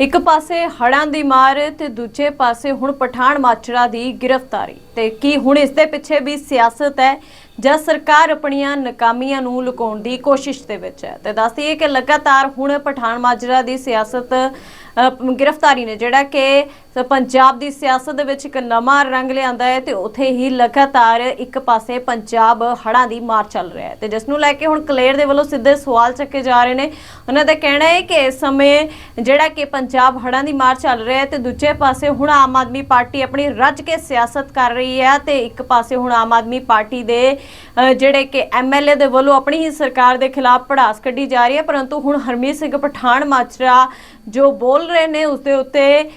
ਇੱਕ ਪਾਸੇ ਹੜ੍ਹਾਂ ਦੀ ਮਾਰ ਤੇ ਦੂਜੇ ਪਾਸੇ ਹੁਣ ਪਠਾਨ ਮਾਚਰਾ ਦੀ ਗ੍ਰਿਫਤਾਰੀ। ਤੇ ਕੀ ਹੁਣ ਇਸ ਦੇ ਪਿੱਛੇ ਵੀ ਸਿਆਸਤ ਹੈ? ਜਾਂ ਸਰਕਾਰ ਆਪਣੀਆਂ ਨਾਕਾਮੀਆਂ ਨੂੰ ਲੁਕਾਉਣ ਦੀ ਕੋਸ਼ਿਸ਼ ਦੇ ਵਿੱਚ ਹੈ। ਤੇ ਦੱਸਦੀ ਹੈ ਕਿ ਲਗਾਤਾਰ ਹੁਣ ਪਠਾਨ ਮਾਜਰਾ ਦੀ ਸਿਆਸਤ ਗ੍ਰਿਫਤਾਰੀ ਨੇ ਜਿਹੜਾ ਕਿ ਪੰਜਾਬ ਦੀ ਸਿਆਸਤ ਦੇ ਵਿੱਚ ਇੱਕ ਨਵਾਂ ਰੰਗ ਲਿਆਂਦਾ ਹੈ ਤੇ ਉੱਥੇ ਹੀ ਲਗਾਤਾਰ ਇੱਕ ਪਾਸੇ ਪੰਜਾਬ ਹੜ੍ਹਾਂ ਦੀ ਮਾਰ ਚੱਲ ਰਿਹਾ ਹੈ। ਤੇ ਜਿਸ ਨੂੰ ਲੈ ਕੇ ਹੁਣ ਕਲੇਰ ਦੇ ਵੱਲੋਂ ਸਿੱਧੇ ਸਵਾਲ ਚੱਕੇ ਜਾ ਰਹੇ ਨੇ। ਉਹਨਾਂ ਦਾ ਕਹਿਣਾ ਹੈ ਕਿ ਇਸ ਸਮੇਂ ਜਿਹੜਾ ਕਿ ਪੰਜਾਬ ਹੜ੍ਹਾਂ ਦੀ ਮਾਰ ਚੱਲ ਰਿਹਾ ਹੈ ਤੇ ਦੂਜੇ ਪਾਸੇ ਹੁਣ ਆਮ ਆਦਮੀ ਪਾਰਟੀ ਆਪਣੀ ਰੱਜ ਕੇ ਸਿਆਸਤ ਕਰ ਰਹੀ ਹੈ ਤੇ ਇੱਕ ਪਾਸੇ ਹੁਣ ਆਮ ਆਦਮੀ ਪਾਰਟੀ ਦੇ ਜਿਹੜੇ ਕਿ ਐਮਐਲਏ ਦੇ ਵੱਲੋਂ ਆਪਣੀ ਹੀ ਸਰਕਾਰ ਦੇ ਖਿਲਾਫ ਪੜਾਸ ਕੱਢੀ ਜਾ ਰਹੀ ਹੈ, ਪਰੰਤੂ ਹੁਣ ਹਰਮੀਤ ਸਿੰਘ ਪਠਾਨ ਮਾਜਰਾ ਜੋ ਬੋਲ ਰਹੇ ਨੇ, ਉਸ ਦੇ ਉੱਤੇ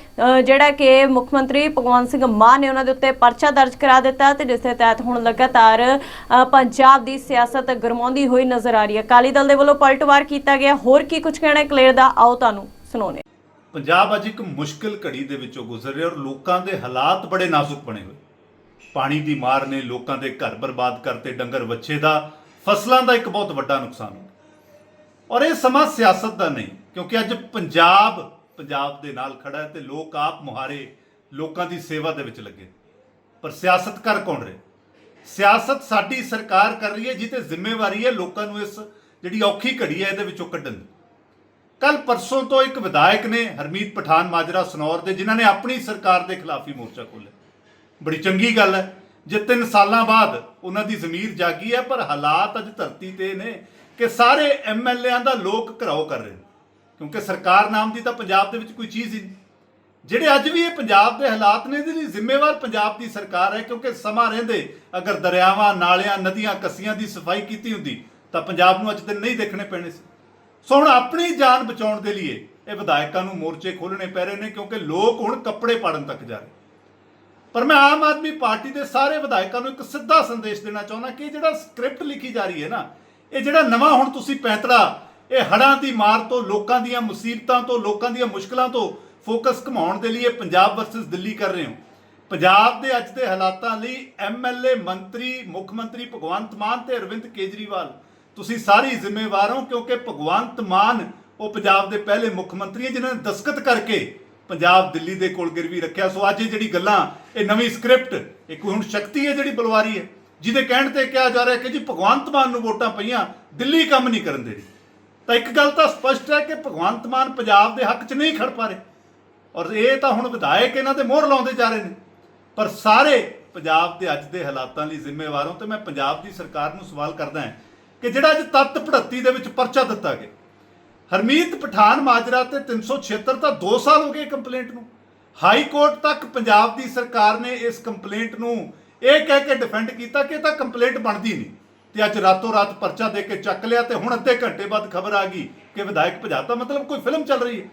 ਜਿਹੜਾ ਕਿ ਮੁੱਖ ਮੰਤਰੀ ਭਗਵੰਤ ਸਿੰਘ ਮਾਨ ਨੇ ਉਹਨਾਂ ਦੇ ਉੱਤੇ ਪਰਚਾ ਦਰਜ ਕਰਾ ਦਿੱਤਾ ਤੇ ਜਿਸ ਦੇ ਤਹਿਤ ਹੁਣ ਲਗਾਤਾਰ ਪੰਜਾਬ ਦੀ ਸਿਆਸਤ ਗਰਮਾਉਂਦੀ ਹੋਈ ਨਜ਼ਰ ਆ ਰਹੀ ਹੈ। ਅਕਾਲੀ ਦਲ ਦੇ ਵੱਲੋਂ ਪਲਟਵਾਰ ਕੀਤਾ ਗਿਆ। ਹੋਰ ਕੀ ਕੁਝ ਕਹਿਣਾ ਕਲੇਰ ਦਾ ਆਓ ਤੁਹਾਨੂੰ ਸੁਣਾਉਂਦੇ ਪੰਜਾਬ ਅੱਜ ਇੱਕ ਮੁਸ਼ਕਿਲ ਘੜੀ ਦੇ ਵਿੱਚੋਂ ਗੁਜ਼ਰ ਰਿਹਾ ਔਰ ਲੋਕਾਂ ਦੇ ਹਾਲਾਤ ਬੜੇ ਨਾਜ਼ੁਕ ਬਣੇ ਹੋਏ। ਪਾਣੀ ਦੀ ਮਾਰ ਨੇ ਲੋਕਾਂ ਦੇ ਘਰ ਬਰਬਾਦ ਕਰਤੇ ਡੰਗਰ ਵੱਛੇ ਦਾ, ਫਸਲਾਂ ਦਾ ਇੱਕ ਬਹੁਤ ਵੱਡਾ ਨੁਕਸਾਨ। ਹੋ ਔਰ ਇਹ ਸਮਾਂ ਸਿਆਸਤ ਦਾ ਨਹੀਂ, ਕਿਉਂਕਿ ਅੱਜ ਪੰਜਾਬ ਪੰਜਾਬ ਦੇ ਨਾਲ ਖੜਾ ਹੈ ਤੇ ਲੋਕ ਆਪ ਮੁਹਾਰੇ ਲੋਕਾਂ ਦੀ ਸੇਵਾ ਦੇ ਵਿੱਚ ਲੱਗੇ। ਪਰ ਸਿਆਸਤ ਕਰ ਕੌਣ ਰਿਹਾ? ਸਿਆਸਤ ਸਾਡੀ ਸਰਕਾਰ ਕਰ ਰਹੀ ਹੈ ਜਿਹਤੇ ਜ਼ਿੰਮੇਵਾਰੀ ਹੈ ਲੋਕਾਂ ਨੂੰ ਇਸ ਜਿਹੜੀ ਔਖੀ ਘੜੀ ਹੈ ਇਹਦੇ ਵਿੱਚੋਂ ਕੱਢਣ ਦੀ। ਕੱਲ ਪਰਸੋਂ ਤੋਂ ਇੱਕ ਵਿਧਾਇਕ ਨੇ ਹਰਮੀਤ ਪਠਾਨ ਮਾਜਰਾ ਸਨੌਰ ਦੇ, ਜਿਨ੍ਹਾਂ ਨੇ ਆਪਣੀ ਸਰਕਾਰ ਦੇ ਖਿਲਾਫ ਹੀ ਮੋਰਚਾ ਖੋਲ੍ਹਿਆ। ਬੜੀ ਚੰਗੀ ਗੱਲ ਹੈ। ਜੇ 3 ਸਾਲਾਂ ਬਾਅਦ ਉਹਨਾਂ ਦੀ ਜ਼ਮੀਰ ਜਾਗੀ ਹੈ, ਪਰ ਹਾਲਾਤ ਅੱਜ ਧਰਤੀ ਤੇ ਨੇ ਕਿ ਸਾਰੇ ਐਮਐਲਏਆਂ ਦਾ ਲੋਕ ਘਰਾਓ ਕਰ ਰਹੇ ਨੇ। ਕਿਉਂਕਿ ਸਰਕਾਰ ਨਾਮ ਦੀ ਤਾਂ ਪੰਜਾਬ ਦੇ ਵਿੱਚ ਕੋਈ ਚੀਜ਼ ਹੀ ਨਹੀਂ। ਜਿਹੜੇ ਅੱਜ ਵੀ ਇਹ ਪੰਜਾਬ ਦੇ ਹਾਲਾਤ ਨੇ, ਇਹਦੇ ਲਈ ਜ਼ਿੰਮੇਵਾਰ ਪੰਜਾਬ ਦੀ ਸਰਕਾਰ ਹੈ, ਕਿਉਂਕਿ ਸਮਾਂ ਰਹਿੰਦੇ ਅਗਰ ਦਰਿਆਵਾਂ, ਨਾਲਿਆਂ, ਨਦੀਆਂ, ਕੱਸੀਆਂ ਦੀ ਸਫ਼ਾਈ ਕੀਤੀ ਹੁੰਦੀ, ਤਾਂ ਪੰਜਾਬ ਨੂੰ ਅੱਜ ਦਿਨ ਨਹੀਂ ਦੇਖਣੇ ਪੈਣੇ ਸੀ। ਸੋ ਹੁਣ ਆਪਣੀ ਜਾਨ ਬਚਾਉਣ ਦੇ ਲਈ ਇਹ ਵਿਧਾਇਕਾਂ ਨੂੰ ਮੋਰਚੇ ਖੋਲਣੇ ਪੈ ਰਹੇ ਨੇ, ਕਿਉਂਕਿ ਲੋਕ ਹੁਣ ਕੱਪੜੇ ਪਾੜਨ ਤੱਕ ਜਾ ਰਹੇ ਪਰ ਮੈਂ ਆਮ ਆਦਮੀ ਪਾਰਟੀ ਦੇ ਸਾਰੇ ਵਿਧਾਇਕਾਂ ਨੂੰ ਇੱਕ ਸਿੱਧਾ ਸੰਦੇਸ਼ ਦੇਣਾ ਚਾਹੁੰਦਾ ਕਿ ਇਹ ਜਿਹੜਾ ਸਕ੍ਰਿਪਟ ਲਿਖੀ ਜਾ ਰਹੀ ਹੈ ਨਾ, ਇਹ ਜਿਹੜਾ ਨਵਾਂ ਹੁਣ ਤੁਸੀਂ ਪੈਂਤੜਾ, ਇਹ ਹੜ੍ਹਾਂ ਦੀ ਮਾਰ ਤੋਂ, ਲੋਕਾਂ ਦੀਆਂ ਮੁਸੀਬਤਾਂ ਤੋਂ, ਲੋਕਾਂ ਦੀਆਂ ਮੁਸ਼ਕਲਾਂ ਤੋਂ ਫੋਕਸ ਘਮਾਉਣ ਦੇ ਲਈ ਇਹ ਪੰਜਾਬ ਵਰਸਸ ਦਿੱਲੀ ਕਰ ਰਹੇ ਹੋ। ਪੰਜਾਬ ਦੇ ਅੱਜ ਦੇ ਹਾਲਾਤਾਂ ਲਈ ਐਮਐਲਏ ਮੰਤਰੀ, ਮੁੱਖ ਮੰਤਰੀ ਭਗਵੰਤ ਮਾਨ ਤੇ ਅਰਵਿੰਦ ਕੇਜਰੀਵਾਲ, ਤੁਸੀਂ ਸਾਰੀ ਜ਼ਿੰਮੇਵਾਰ ਹੋ ਕਿਉਂਕਿ ਭਗਵੰਤ ਮਾਨ ਉਹ ਪੰਜਾਬ ਦੇ ਪਹਿਲੇ ਮੁੱਖ ਮੰਤਰੀ ਹੈ, ਜਿਨ੍ਹਾਂ ਨੇ ਦਸਖਤ ਕਰਕੇ ਪੰਜਾਬ ਦਿੱਲੀ ਦੇ ਕੋਲ ਗਿਰਵੀ ਰੱਖਿਆ। ਸੋ ਅੱਜ ਇਹ ਜਿਹੜੀ ਗੱਲਾਂ, ਇਹ ਨਵੀਂ ਸਕ੍ਰਿਪਟ ਇੱਕ ਹੁਣ ਸ਼ਕਤੀ ਹੈ ਜਿਹੜੀ ਬੁਲਵਾਰੀ ਹੈ, ਜਿਹਦੇ ਕਹਿਣ ਤੇ ਕਿਹਾ ਜਾ ਰਿਹਾ ਕਿ ਜੀ ਭਗਵੰਤ ਮਾਨ ਨੂੰ ਵੋਟਾਂ ਪਈਆਂ, ਦਿੱਲੀ ਕੰਮ ਨਹੀਂ ਕਰਨ ਦੇ ਰਹੀ ਤਾਂ ਇੱਕ ਗੱਲ ਤਾਂ ਸਪਸ਼ਟ ਹੈ ਕਿ ਭਗਵੰਤ ਮਾਨ ਪੰਜਾਬ ਦੇ ਹੱਕ 'ਚ ਨਹੀਂ ਖੜ ਪਾ ਰਹੇ। ਔਰ ਇਹ ਤਾਂ ਹੁਣ ਵਿਧਾਇਕ ਇਹਨਾਂ ਤੇ ਮੋਹਰ ਲਾਉਂਦੇ ਜਾ ਰਹੇ ਨੇ। ਪਰ ਸਾਰੇ ਪੰਜਾਬ ਦੇ ਅੱਜ ਦੇ ਹਾਲਾਤਾਂ ਲਈ ਜ਼ਿੰਮੇਵਾਰ ਹੋ ਤੇ ਮੈਂ ਪੰਜਾਬ ਦੀ ਸਰਕਾਰ ਨੂੰ ਸਵਾਲ ਕਰਦਾ ਹਾਂ ਕਿ ਜਿਹੜਾ ਅੱਜ ਤੱਤ ਪੜੱਤੀ ਦੇ ਵਿੱਚ ਪਰਚਾ ਦਿੱਤਾ ਗਿਆ ਹਰਮੀਤ ਪਠਾਨ ਮਾਜਰਾ ਤੇ 376 ਤਾਂ 2 ਸਾਲ ਹੋ ਗਏ ਕੰਪਲੇਂਟ ਨੂੰ। ਹਾਈ ਕੋਰਟ ਤੱਕ ਪੰਜਾਬ ਦੀ ਸਰਕਾਰ ਨੇ ਇਸ ਕੰਪਲੇਂਟ ਨੂੰ ਇਹ ਕਹਿ ਕੇ ਡਿਫੈਂਡ ਕੀਤਾ ਕਿ ਇਹ ਤਾਂ ਕੰਪਲੇਂਟ ਬਣਦੀ ਨਹੀਂ। ਤੇ ਅੱਜ ਰਾਤੋਂ ਰਾਤ ਪਰਚਾ ਦੇ ਕੇ ਚੱਕ ਲਿਆ ਤੇ ਹੁਣ ਅੱਧੇ ਘੰਟੇ ਬਾਅਦ ਖਬਰ ਆ ਗਈ ਕਿ ਵਿਧਾਇਕ ਭਜਾਤਾ ਮਤਲਬ ਕੋਈ ਫਿਲਮ ਚੱਲ ਰਹੀ ਹੈ।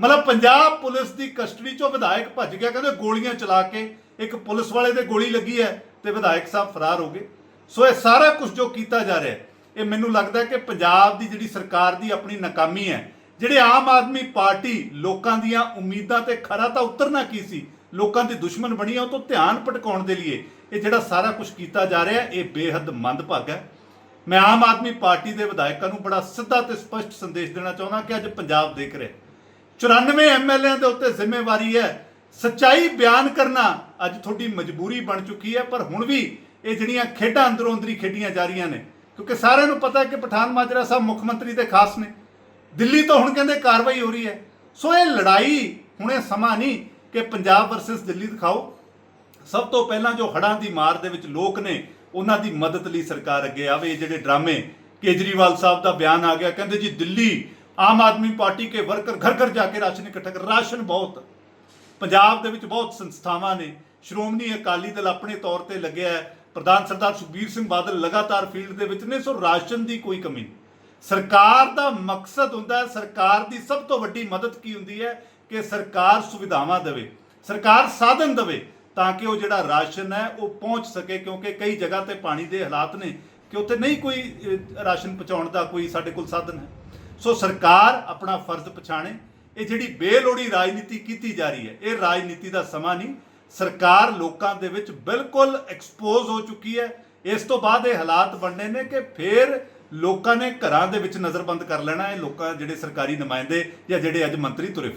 ਮਤਲਬ ਪੰਜਾਬ ਪੁਲਿਸ ਦੀ ਕਸਟਡੀ ਚੋਂ ਵਿਧਾਇਕ ਭੱਜ ਗਿਆ, ਕਹਿੰਦੇ ਗੋਲੀਆਂ ਚਲਾ ਕੇ ਇੱਕ ਪੁਲਿਸ ਵਾਲੇ ਦੇ ਗੋਲੀ ਲੱਗੀ ਹੈ ਤੇ ਵਿਧਾਇਕ ਸਾਹਿਬ ਫਰਾਰ ਹੋ ਗਏ। ਸੋ ਇਹ ਸਾਰਾ ਕੁਝ ਜੋ ਕੀਤਾ ਜਾ ਰਿਹਾ ਹੈ ਇਹ ਮੈਨੂੰ ਲੱਗਦਾ ਕਿ ਪੰਜਾਬ ਦੀ ਜਿਹੜੀ ਸਰਕਾਰ ਦੀ ਆਪਣੀ ਨਾਕਾਮੀ ਹੈ, ਜਿਹੜੇ ਆਮ ਆਦਮੀ ਪਾਰਟੀ ਲੋਕਾਂ ਦੀਆਂ ਉਮੀਦਾਂ ਤੇ ਖਰਾ ਤਾਂ ਉਤਰਨਾ ਕੀ ਸੀ? ਲੋਕਾਂ ਦੀ ਦੁਸ਼ਮਣ ਬਣੀ ਆ, ਉਹ ਤੋਂ ਧਿਆਨ ਭਟਕਾਉਣ ਦੇ ਲਈ ਇਹ ਜਿਹੜਾ ਸਾਰਾ ਕੁਝ ਕੀਤਾ ਜਾ ਰਿਹਾ, ਇਹ ਬੇਹੱਦ ਮੰਦਭਾਗਾ ਹੈ। ਮੈਂ ਆਮ ਆਦਮੀ ਪਾਰਟੀ ਦੇ ਵਿਧਾਇਕਾਂ ਨੂੰ ਬੜਾ ਸਿੱਧਾ ਤੇ ਸਪਸ਼ਟ ਸੰਦੇਸ਼ ਦੇਣਾ ਚਾਹੁੰਦਾ ਕਿ ਅੱਜ ਪੰਜਾਬ ਦੇਖ ਰਿਹਾ 94 ਐਮਐਲਏਆਂ ਦੇ ਉੱਤੇ ਜ਼ਿੰਮੇਵਾਰੀ ਹੈ, ਸੱਚਾਈ ਬਿਆਨ ਕਰਨਾ ਅੱਜ ਤੁਹਾਡੀ ਮਜਬੂਰੀ ਬਣ ਚੁੱਕੀ ਹੈ, ਪਰ ਹੁਣ ਵੀ ਇਹ ਜਿਹੜੀਆਂ ਖੇਡਾਂ ਅੰਦਰੋਂ ਅੰਦਰੀ ਖੇਡੀਆਂ ਜਾ ਰਹੀਆਂ ਨੇ ਕਿਉਂਕਿ ਸਾਰਿਆਂ ਨੂੰ ਪਤਾ ਹੈ ਕਿ ਪਠਾਨ ਮਾਜਰਾ ਸਾਹਿਬ ਮੁੱਖ ਮੰਤਰੀ ਦੇ ਖਾਸ ਨੇ। ਦਿੱਲੀ ਤੋਂ ਹੁਣ ਕਹਿੰਦੇ ਕਾਰਵਾਈ ਹੋ ਰਹੀ ਹੈ। ਸੋ ਇਹ ਲੜਾਈ, ਹੁਣੇ ਸਮਾਂ ਨਹੀਂ ਕਿ ਪੰਜਾਬ ਵਰਸਸ ਦਿੱਲੀ ਦਿਖਾਓ। ਸਭ ਤੋਂ ਪਹਿਲਾਂ ਜੋ ਹੜ੍ਹਾਂ ਦੀ ਮਾਰ ਦੇ ਵਿੱਚ ਲੋਕ ਨੇ, ਉਹਨਾਂ ਦੀ ਮਦਦ ਲਈ ਸਰਕਾਰ ਅੱਗੇ ਆਵੇ। ਇਹ ਜਿਹੜੇ ਡਰਾਮੇ ਕੇਜਰੀਵਾਲ ਸਾਹਿਬ ਦਾ ਬਿਆਨ ਆ ਗਿਆ, ਕਹਿੰਦੇ ਜੀ ਦਿੱਲੀ ਆਮ ਆਦਮੀ ਪਾਰਟੀ ਕੇ ਵਰਕਰ ਘਰ ਘਰ ਜਾ ਕੇ ਰਾਸ਼ਨ ਇਕੱਠਾ ਕਰ ਰਾਸ਼ਨ ਬਹੁਤ। ਪੰਜਾਬ ਦੇ ਵਿੱਚ ਬਹੁਤ ਸੰਸਥਾਵਾਂ ਨੇ। ਸ਼੍ਰੋਮਣੀ ਅਕਾਲੀ ਦਲ ਆਪਣੇ ਤੌਰ ਤੇ ਲੱਗਿਆ ਪ੍ਰਧਾਨ ਸਰਦਾਰ ਸੁਖਬੀਰ ਸਿੰਘ ਬਾਦਲ ਲਗਾਤਾਰ ਫੀਲਡ ਦੇ ਵਿੱਚ ਨੇ, ਸੋ ਰਾਸ਼ਨ ਦੀ ਕੋਈ ਕਮੀ ਨਹੀਂ। ਸਰਕਾਰ ਦਾ ਮਕਸਦ ਹੁੰਦਾ ਹੈ, ਸਰਕਾਰ ਦੀ ਸਭ ਤੋਂ ਵੱਡੀ ਮਦਦ ਕੀ ਹੁੰਦੀ ਹੈ? ਕਿ ਸਰਕਾਰ ਸੁਵਿਧਾਵਾਂ ਦੇਵੇ, ਸਰਕਾਰ ਸਾਧਨ ਦੇਵੇ, ਤਾਂ ਕਿ ਉਹ ਜਿਹੜਾ ਰਾਸ਼ਨ ਹੈ, ਉਹ ਪਹੁੰਚ ਸਕੇ, ਕਿਉਂਕਿ ਕਈ ਜਗ੍ਹਾ ਤੇ ਪਾਣੀ ਦੇ ਹਾਲਾਤ ਨੇ ਕਿ ਉੱਥੇ ਨਹੀਂ ਕੋਈ ਰਾਸ਼ਨ ਪਹੁੰਚਾਉਣ ਦਾ ਕੋਈ ਸਾਡੇ ਕੋਲ ਸਾਧਨ ਹੈ। ਸੋ ਸਰਕਾਰ ਆਪਣਾ ਫਰਜ਼ ਪਛਾਣੇ। ਇਹ ਜਿਹੜੀ ਬੇਲੋੜੀ ਰਾਜਨੀਤੀ ਕੀਤੀ ਜਾ ਰਹੀ ਹੈ, ਇਹ ਰਾਜਨੀਤੀ ਦਾ ਸਮਾਂ ਨਹੀਂ ਸਰਕਾਰ ਲੋਕਾਂ ਦੇ ਵਿੱਚ ਬਿਲਕੁਲ ਐਕਸਪੋਜ਼ ਹੋ ਚੁੱਕੀ ਹੈ। ਇਸ ਤੋਂ ਬਾਅਦ ਇਹ ਹਾਲਾਤ ਬਣਨੇ ਨੇ ਕਿ ਫਿਰ ਲੋਕਾਂ ਨੇ ਘਰਾਂ ਦੇ ਵਿੱਚ ਨਜ਼ਰਬੰਦ ਕਰ ਲੈਣਾ ਇਹ ਲੋਕਾਂ ਜਿਹੜੇ ਸਰਕਾਰੀ ਨੁਮਾਇੰਦੇ ਜਾਂ ਜਿਹੜੇ ਅੱਜ ਮੰਤਰੀ ਤੁਰੇ